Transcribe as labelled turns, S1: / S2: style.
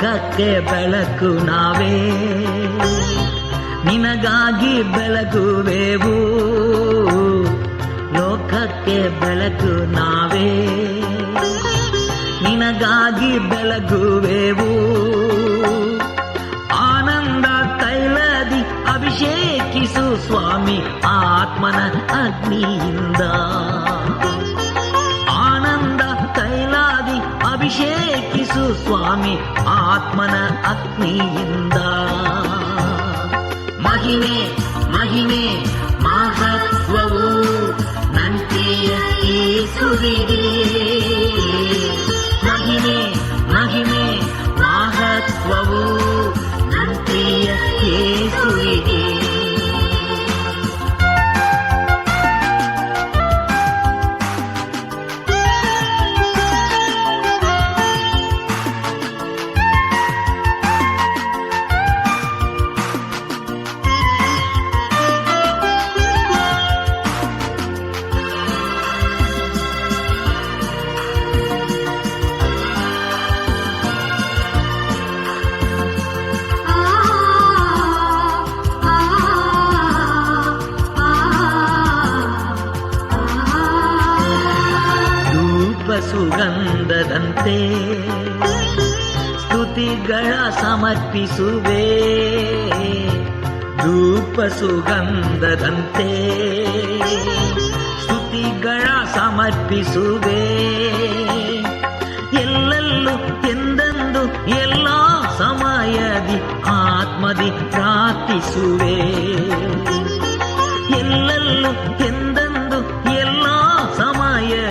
S1: ಲೋಕಕ್ಕೆ ಬೆಳಕು ನಾವೇ. ನಿನಗಾಗಿ ಬೆಳಗುವೆವು. ಲೋಕಕ್ಕೆ ಬೆಳಕು ನಾವೇ. ನಿನಗಾಗಿ ಬೆಳಗುವೆವು. ಆನಂದ ತೈಲದಿ ಅಭಿಷೇಕಿಸು ಸ್ವಾಮಿ ಆತ್ಮನ ಅಗ್ನಿಯಿಂದ. ಆನಂದ ತೈಲಾದಿ ಅಭಿಷೇಕಿಸು ಸ್ವಾಮಿ ಆತ್ಮನ ಅಗ್ನಿಯಿಂದ ಮಹಿಮೆ ಮಹಿಮೆ ಮಹತ್ವವು ನಂತೆಯ ಯೇಸುವಿಗೆ ಮಹಿಮೆ ಮಹಿಮೆ ಮಹತ್ವವು ನಂತೆಯ ಯೇಸುವಿಗೆ ಸುಗಂಧದಂತೆ ಸ್ತುತಿಗಳ ಸಮರ್ಪಿಸುವೆ. ಧೂಪ ಸುಗಂಧದಂತೆ ಸ್ತುತಿಗಳ ಸಮರ್ಪಿಸುವೆ. ಎಲ್ಲೆಲ್ಲೂ ಎಂದೆಂದು ಎಲ್ಲ ಸಮಯದಿ ಆತ್ಮದಿ ಪ್ರಾರ್ಥಿಸುವೆ. ಎಲ್ಲೆಲ್ಲೂ